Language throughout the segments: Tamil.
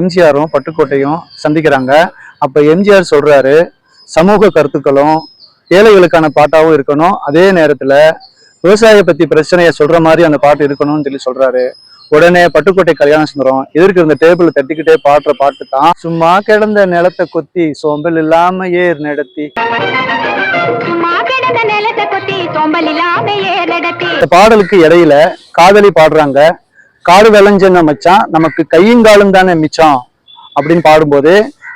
எம்ஜிஆரும் பட்டுக்கோட்டையும் சந்திக்கிறாங்க. அப்ப எம்ஜிஆர் சொல்றாரு சமூக கருத்துக்களும் ஏழைகளுக்கான பாட்டாவும் இருக்கணும். அதே நேரத்துல விவசாய பத்தி பிரச்சனைய சொல்ற மாதிரி அந்த பாட்டு இருக்கணும்னு சொல்லி சொல்றாரு. உடனே பட்டுக்கோட்டை கல்யாண சுந்தரம் எதிர்க்கு இருந்த டேபிள் தட்டிக்கிட்டே பாடுற பாட்டு தான் சும்மா கிடந்த நிலத்தை கொத்தி சோம்பல் இல்லாம ஏர் நடத்தி. இந்த பாடலுக்கு இடையில காதலி பாடுறாங்க. காடு விளைஞ்சன மச்சான்? நமக்கு கையுங்காலும் தானே மிச்சம் அப்படின்னு பாடும்போது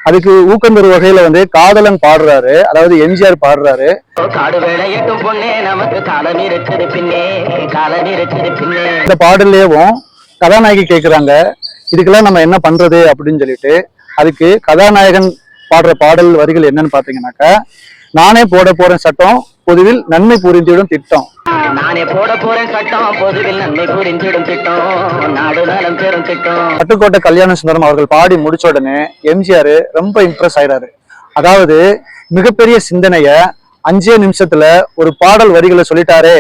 அதுக்கு ஊக்கம் தரும் வகையில வந்து காதலன் பாடுறாரு. அதாவது எம்ஜிஆர் பாடுறாரு. இந்த பாடல்லேயும் கதாநாயகி கேக்குறாங்க. இதுக்கெல்லாம் நம்ம என்ன பண்றது அப்படின்னு சொல்லிட்டு அதுக்கு கதாநாயகன் பாடுற பாடல் வரிகள் என்னன்னு பாத்தீங்கன்னாக்கா நானே போட போறேன் சட்டம் பொதுவில் நன்மை புரிந்திடும் திட்டம். நானே போட போறேன் சட்டம். பொதுவில் நன்மை புரிந்திடும் திட்டம். நாடு நலம் பெறும் திட்டம். பட்டுக்கோட்டை கல்யாண சுந்தரம் அவர்கள் பாடி முடிச்ச உடனே எம்ஜிஆர் ரொம்ப இம்ப்ரெஸ் ஆயிடாரு அதாவது மிகப்பெரிய சிந்தனைய அஞ்சே நிமிஷத்துல ஒரு பாடல் வரிகளை சொல்லிட்டாரே.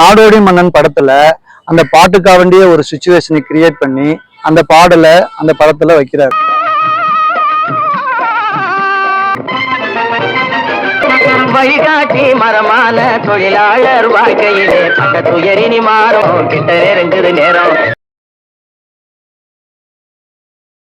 நாடோடி மன்னன் படத்துல அந்த பாட்டுக்கா வேண்டிய ஒரு சுச்சுவேஷனை கிரியேட் பண்ணி அந்த பாடலை அந்த படத்துல வைக்கிறார். வழிகாட்டி மரமான தொழிலாளர் வாழ்க்கையிலே பக்கத்துயரினி மாறும். கிட்ட நெருங்குது நேரம்.